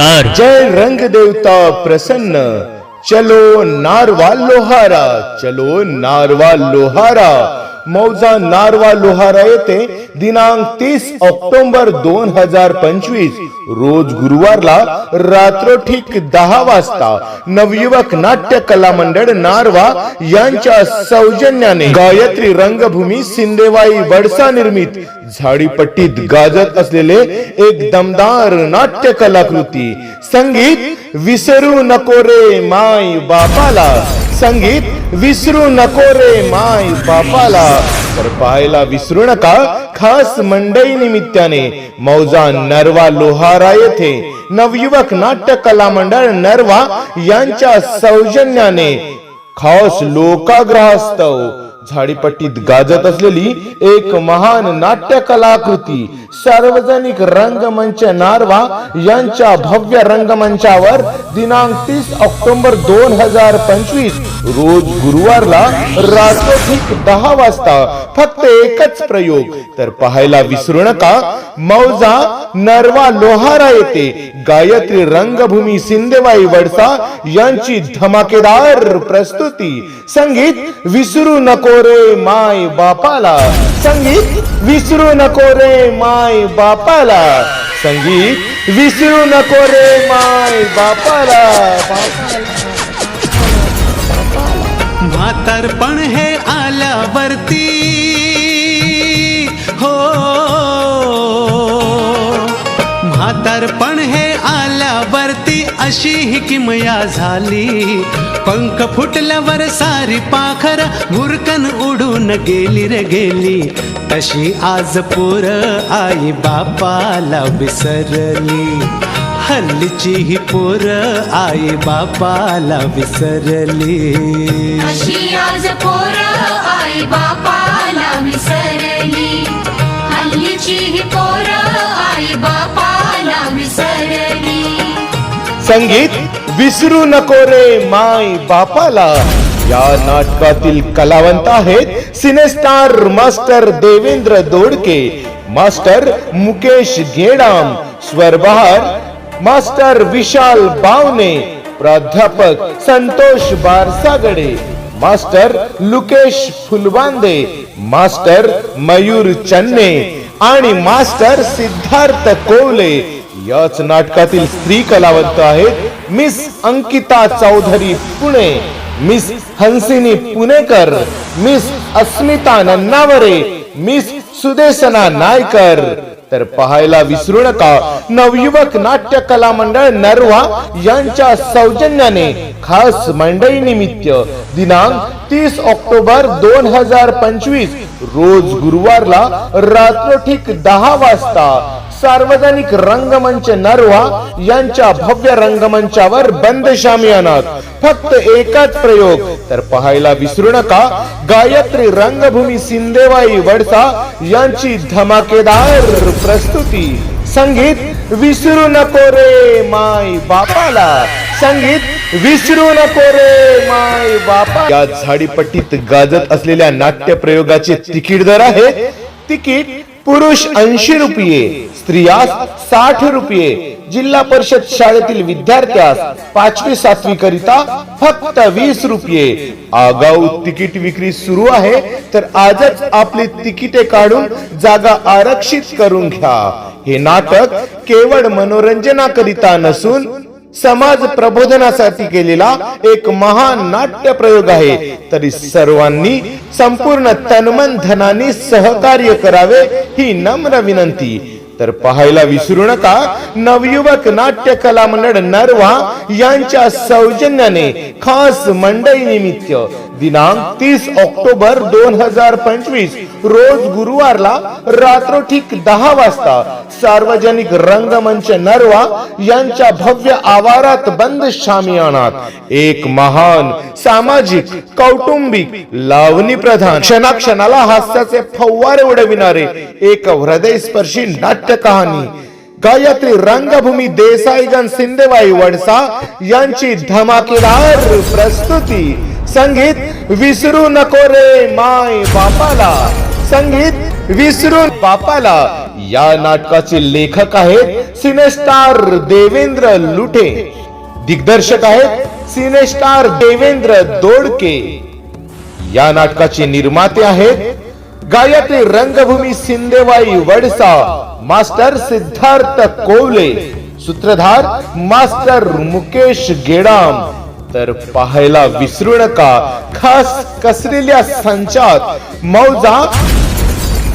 साकार जय रंग देवता प्रसन्न। चलो नारवा लोहारा चलो नारवा लोहारा। मौजा नारवा लोहारा येथे दिनांक तीस ऑक्टोबर दोन हजार पंचवीस रोज गुरुवारला रात्र ठीक दहा वाजता नवयुवक नाट्य कला मंडळ नारवा यांच्या सौजन्याने गायत्री रंगभूमी सिंदेवाई वडसा निर्मित झाडीपट्टीत गाजत असलेले एक दमदार नाट्य कलाकृती. संगीत विसरू नको रे माय बापाला. संगीत विसरू नको रे माय बापाला. तर पाहायला विसरू नका खास मंडई निमित्ताने मौजा नरवा लोहारा येथे. नवयुवक नाट्य कला मंडळ नरवा यांच्या सौजन्याने खास लोकाग्रहास्तव झाडीपट्टीत गाजत असलेली एक महान नाट्य कलाकृती सार्वजनिक रंगमंच नारवा यांच्या भव्य रंगमंचावर दिनांक तीस ऑक्टोबर दोन हजार पंचवीस रोज गुरुवारला रात्र दहा वाजता फक्त एकच प्रयोग. तर पाहायला विसरू नका मौजा नरवा लोहारा येथे गायत्री रंगभूमी सिंदेवाई वडसा यांची धमाकेदार प्रस्तुती. संगीत विसरू नको रे माय बापाला. संगीत विसरू नको रे माय बापाला. संगीत विसरू नको रे माय बापाला. म्हातारपण हे आल्यावरती अशी ही किमया झाली. पंख फुटल्यावर सारी पाखर भुरकन उडून गेली रे गेली. तशी आज पोर आई बापाला विसरली. हल्लीची ही पोर आई बापाला विसरली. अशी आज पोर आई बापाला विसरली. हल्लीची ही पोर आई बापाला विसरली. संगीत विसरू नको रे माय बापाला. या नाटकातील कलावंत आहेत cine star master Devendra Dodke master Mukesh Ghedam स्वरबहार master Vishal Bawane प्राध्यापक संतोष बारसागडे मास्टर लुकेश फुलबांदे मास्टर मयूर चन्ने आणि मास्टर सिद्धार्थ कोवले. याच नाटकातील स्त्री कलावंत आहेत miss Ankita Chaudhari Pune miss Hansini Punekar miss Asmita Nannaware miss Sudeshna Naykar. तर पाहायला विसरू नका नवयुवक नाट्य कला मंडळ नरवा यांच्या सौजन्याने खास मंडई निमित्त. दिनांक तीस ऑक्टोबर दोन हजार पंचवीस रोज गुरुवारला रात्र ठीक दहा वाजता. सार्वजनिक रंगमंच नरवा यांच्या भव्य रंगमंचावर बंद शामियानात. फक्त एकाच प्रयोग. तर पाहायला विसरू नका गायत्री रंगभूमी सिंदेवाई वडसा यांची धमाकेदार प्रस्तुती. संगीत विसरू नको रे माय बापाला. संगीत विसरू नको रे माय बापा. या झाडीपट्टीत गाजत असलेल्या नाट्य प्रयोगाचे तिकीट दर आहे. तिकीट पुरुष ऐंशी रुपये. स्त्रियास साठ रुपये. जिल्हा परिषद शाळेतील विद्यार्थ्यास पाचवी सातवी करिता फक्त वीस रुपये. आगाऊ तिकीट विक्री सुरू आहे तर आजच आपली तिकिटे काढून जागा आरक्षित करून घ्या. हे नाटक केवळ मनोरंजनाकरिता नसून समाज प्रबोधनासाठी केलेला एक महान नाट्य प्रयोग आहे. तरी सर्वांनी संपूर्ण तन्मन धनाने सहकार्य करावे ही नम्र विनंती. तर पाहायला विसरू नका. नवयुवक नाट्य कला मंडळ नरवा यांच्या सौजन्याने खास मंडई निमित्त दिनांक तीस ऑक्टोबर दोन हजार पंचवीस रोज गुरुवारला रात्र ठीक दहा वाजता सार्वजनिक रंगमंच नरवा यांच्या भव्य आवारात बंद शामियानात. एक महान सामाजिक कौटुंबिक लावणी प्रधान क्षणाक्षणाला हास्याचे फव्वारे उडविणारे एक हृदयस्पर्शी नाट्य कहाणी गायत्री रंगभूमी देसाईगन सिंदेवाई वडसा यांची धमाकेदार प्रस्तुती. संगीत विसरू नको रे माय बापाला. संगीत विसरू बापाला. या नाटकाचे लेखक आहेत सिनेस्टार देवेंद्र लुटे दिग्दर्शक आहेत सिनेस्टार देवेंद्र दोडके. या नाटकाचे निर्माते आहेत गायत्री रंगभूमी सिंदेवाई वडसा मास्टर सिद्धार्थ कोवले सूत्रधार मास्टर मुकेश गेडाम तर पाहायला विसरू नका. खास कसलेल्या संचात मौजा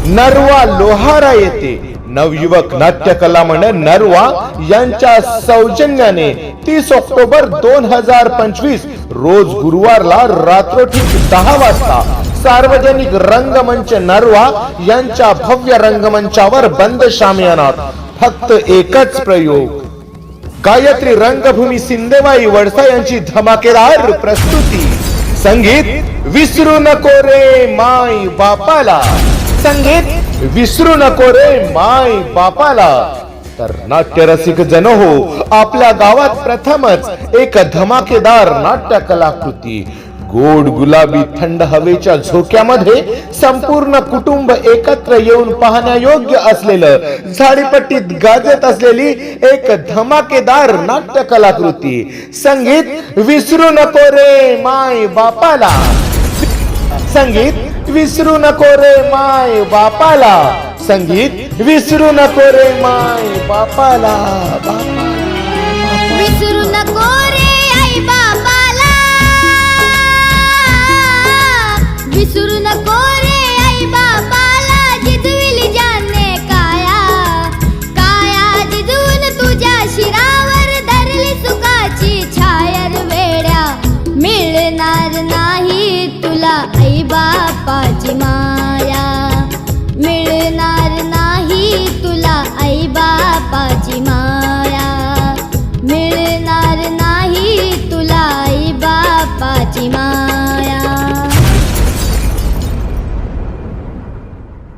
नरवा लोहारा येते. नवयुवक नाट्यकला मंडळ नरवा यांच्या सौजन्याने तीस ऑक्टोबर दोन हजार पंचवीस रोज गुरुवारला रात्रोठी दहा वाजता सार्वजनिक रंगमंच नरवा यांच्या भव्य रंगमंचावर बंद शामियानात. फक्त एकच प्रयोग गायत्री रंगभूमी सिंदेवाई वडसा यांची धमाकेदार प्रस्तुती. संगीत विसरू नको रे माय बापाला. संगीत विसरू नको रे माय बापाला. तर नाट्य रसिक जन हो आपल्या गावात प्रथमच एक धमाकेदार नाट्य कलाकृती गोड गुलाबी थंड हवेच्या झोक्यामध्ये संपूर्ण कुटुंब एकत्र येऊन पाहण्यायोग्य असलेलं झाडीपट्टीत गाजत असलेली एक धमाकेदार नाट्य कलाकृती संगीत विसरू नको रे माय बापाला. संगीत विसरू नको रे माय बापाला. संगीत विसरू नको रे माय बापाला. बापा. विसरू नको विसरू नको रे